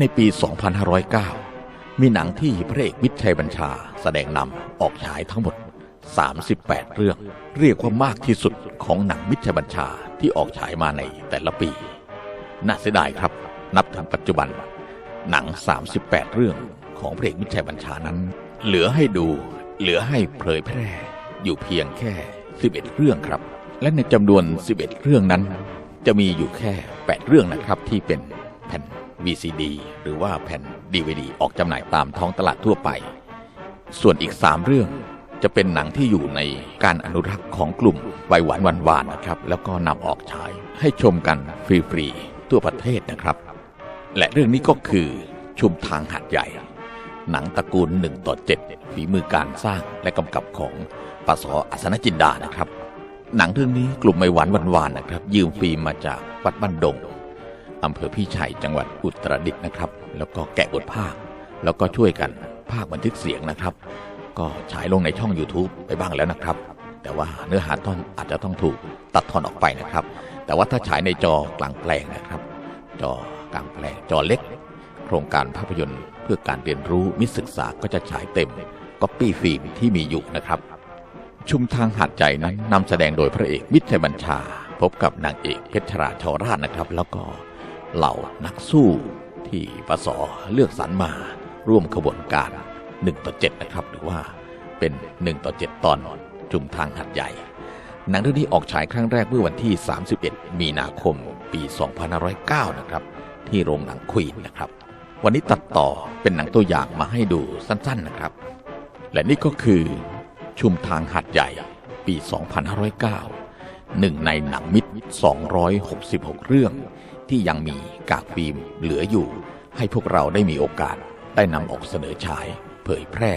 ในปี 2509 มีหนังที่พระเอกวิชัยบัญชาแสดงนำออกฉายทั้งหมด 38 เรื่อง เรียกว่ามากที่สุดของหนังวิชัยบัญชาที่ออกฉายมาในแต่ละปี น่าเสียดายครับ นับถึงปัจจุบัน หนัง 38 เรื่องของพระเอกวิชัยบัญชานั้น เหลือให้ดู เหลือให้เผยแพร่ อยู่เพียงแค่ 11 เรื่องครับ และในจำนวน 11 เรื่องนั้น จะมีอยู่แค่ 8 เรื่องนะครับที่เป็น VCD หรือว่าแผ่น DVD ออกจำหน่ายตามท้องตลาดทั่วไป ส่วนอีก 3 เรื่องจะเป็นหนังที่อยู่ในการอนุรักษ์ของกลุ่มวัยหวานวันวานนะครับ แล้วก็นำออกฉายให้ชมกันฟรีๆทั่วประเทศนะครับ และเรื่องนี้ก็คือชุมทางหัดใหญ่ หนังตระกูล1ต่อ7ฝีมือการสร้างและกำกับของปสอัศนจินดานะครับ หนังเรื่องนี้กลุ่มไม่หวานวันวานนะครับ ยืมฟิล์มมาจากวัดบ้านดง อำเภอพี่ชัยจังหวัดอุตรดิตถ์นะครับ แล้วก็แกะบทภาค แล้วก็ช่วยกันภาคบันทึกเสียงนะครับ ก็ฉายลงในช่อง YouTube ไปบ้างแล้วนะครับ แต่ว่าเนื้อหาตอนอาจจะต้องถูกตัดทอนออกไปนะครับ แต่ว่าถ้าฉายในจอกลางแปลงนะครับ จอกลางแปลงจอเล็ก โครงการภาพยนตร์ เพื่อการเรียนรู้มิศึกษาก็จะฉายเต็มก๊อปปี้ฟิล์มที่มีอยู่นะครับ ชุมทางหาดใจนั้นนำแสดงโดยพระเอกมิตรชัยบัญชา พบกับนางเอกเพชรราชราชนะครับ แล้วก็ เหล่านักสู้ที่ปสเลือกสรรมาร่วมขบวนการ1ต่อ7นะครับ หรือว่าเป็น 1 ต่อ 7 ตอนชุมทางหัดใหญ่ หนังเรื่องนี้ออกฉายครั้งแรกเมื่อวันที่ 31 มีนาคมปี 2509 นะครับ ที่โรงหนังควีนนะครับ วันนี้ตัดต่อเป็นหนังตัวอย่างมาให้ดูสั้นๆนะครับ และนี่ก็คือชุมทางหัดใหญ่ปี 2509หนึ่งในหนังมิตร 266 เรื่อง ที่ยังมีกากฟิล์มเหลืออยู่ ให้พวกเราได้มีโอกาสได้นำออกเสนอฉาย เผยแพร่